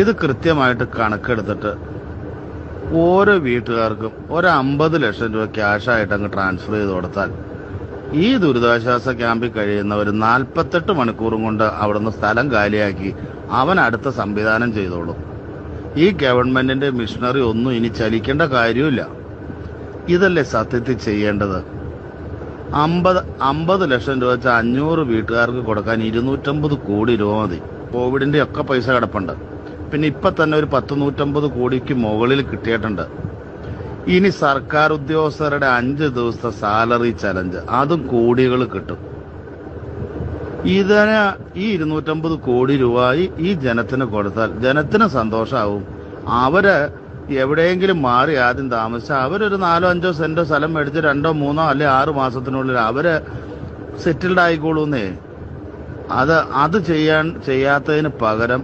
ഇത് കൃത്യമായിട്ട് കണക്കെടുത്തിട്ട് ഓരോ വീട്ടുകാർക്കും ഒരു അമ്പത് ലക്ഷം രൂപ ക്യാഷായിട്ട് അങ്ങ് ട്രാൻസ്ഫർ ചെയ്ത് കൊടുത്താൽ ഈ ദുരിതാശ്വാസ ക്യാമ്പിൽ കഴിയുന്നവർ നാൽപ്പത്തെട്ട് മണിക്കൂറും കൊണ്ട് അവിടുന്ന് സ്ഥലം കാലിയാക്കി അവൻ അടുത്ത സംവിധാനം ചെയ്തോളും. ഈ ഗവൺമെന്റിന്റെ മിഷണറി ഒന്നും ഇനി ചലിക്കേണ്ട കാര്യമില്ല ഇതല്ലേ സത്യത്തിൽ ചെയ്യേണ്ടത്? അമ്പത് അമ്പത് ലക്ഷം രൂപ വെച്ച് അഞ്ഞൂറ് വീട്ടുകാർക്ക് കൊടുക്കാൻ ഇരുന്നൂറ്റമ്പത് കോടി രൂപ മതി. കോവിഡിന്റെ ഒക്കെ പൈസ കിടപ്പുണ്ട്. പിന്നെ ഇപ്പൊ തന്നെ ഒരു പത്ത് നൂറ്റമ്പത് കോടിക്ക് മുകളിൽ കിട്ടിയിട്ടുണ്ട്. ഇനി സർക്കാർ ഉദ്യോഗസ്ഥരുടെ അഞ്ച് ദിവസത്തെ സാലറി ചലഞ്ച് അതും കോടികൾ കിട്ടും. ഇതിന് ഈ ഇരുന്നൂറ്റമ്പത് കോടി രൂപ ഈ- ജനത്തിന് കൊടുത്താൽ ജനത്തിന് സന്തോഷമാവും അവർ എവിടെയെങ്കിലും മാറി ആദ്യം താമസിച്ച അവരൊരു നാലോ അഞ്ചോ സെന്റോ സ്ഥലം മേടിച്ച് രണ്ടോ മൂന്നോ അല്ലെ ആറ് മാസത്തിനുള്ളിൽ അവർ സെറ്റിൽഡ് ആയിക്കോളൂന്നേ. അത് അത് ചെയ്യാൻ ചെയ്യാത്തതിന് പകരം